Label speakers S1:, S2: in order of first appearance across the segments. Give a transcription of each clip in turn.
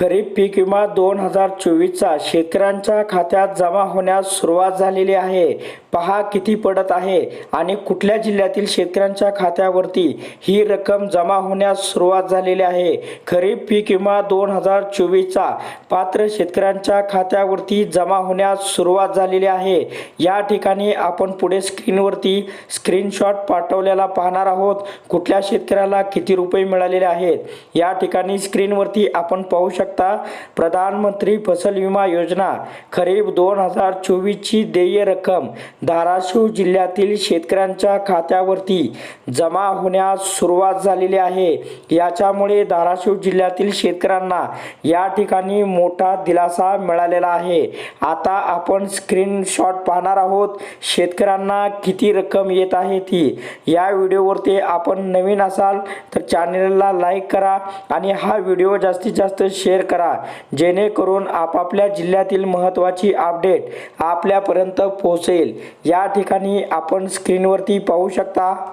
S1: खरीप पीक विमा दोन हजार चोवीसचा शेतकऱ्यांच्या खात्यात जमा होण्यास सुरुवात झालेली आहे. पहा किती पडत आहे आणि कुठल्या जिल्ह्यातील शेतकऱ्यांच्या खात्यावरती ही रक्कम जमा होण्यास सुरुवात झालेली आहे. खरीप पीक विमा दोन हजार चोवीसचा पात्र शेतकऱ्यांच्या खात्यावरती जमा होण्यास सुरुवात झालेली आहे. या ठिकाणी आपण पुढे स्क्रीनवरती स्क्रीनशॉट पाठवलेला पाहणार आहोत कुठल्या शेतकऱ्याला किती रुपये मिळालेले आहेत. या ठिकाणी स्क्रीनवरती आपण पाहू शकता प्रधानमंत्री फसल विमा योजना खरीप दोन हजार चोवीसची देय रक्कम धाराशिव जिल्ह्यातील शेतकऱ्यांच्या खात्यावरती जमा होण्यास सुरुवात झालेली आहे. याच्यामुळे धाराशिव जिल्ह्यातील शेतकऱ्यांना या ठिकाणी मोठा दिलासा मिळालेला आहे. आता आपण स्क्रीनशॉट पाहणार आहोत शेतकऱ्यांना किती रक्कम येत आहे ती. या व्हिडिओवरती आपण नवीन असाल तर चॅनलला लाईक करा आणि हा व्हिडिओ जास्तीत जास्त शेअर करा. जेणेकरून आपापल्या जिल्ह्यातील महत्त्वाची अपडेट आपल्यापर्यंत पोहोचेल. या ठिकाणी आपण स्क्रीनवरती पाहू शकता.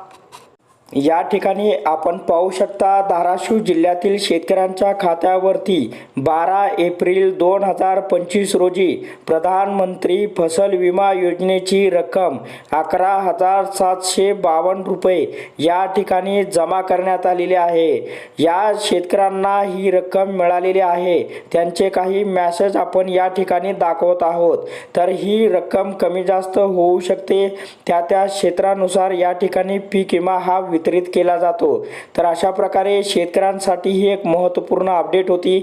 S1: या ठिकाणी आपण पाहू शकता धाराशिव जिल्ह्यातील शेतकऱ्यांच्या खात्यावरती बारा एप्रिल दोन हजार पंचवीस रोजी प्रधानमंत्री फसल विमा योजनेची रक्कम अकरा हजार सातशे बावन्न रुपये या ठिकाणी जमा करण्यात आलेली आहे. या शेतकऱ्यांना ही रक्कम मिळालेली आहे. त्यांचे काही मॅसेज आपण या ठिकाणी दाखवत आहोत. तर ही रक्कम कमी जास्त होऊ शकते. त्या त्या क्षेत्रानुसार या ठिकाणी पीक विमा हा वितरित केला जातो. तर अशा प्रकारे शेतकऱ्यांसाठी ही एक महत्त्वपूर्ण अपडेट होती.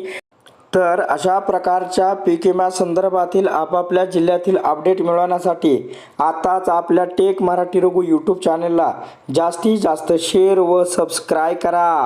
S1: तर अशा प्रकारच्या पीक विम्या संदर्भातील आपापल्या जिल्ह्यातील अपडेट मिळवण्यासाठी आताच आपल्या टेक मराठी रघु यूट्यूब चॅनलला जास्तीत जास्त शेअर व सबस्क्राईब करा.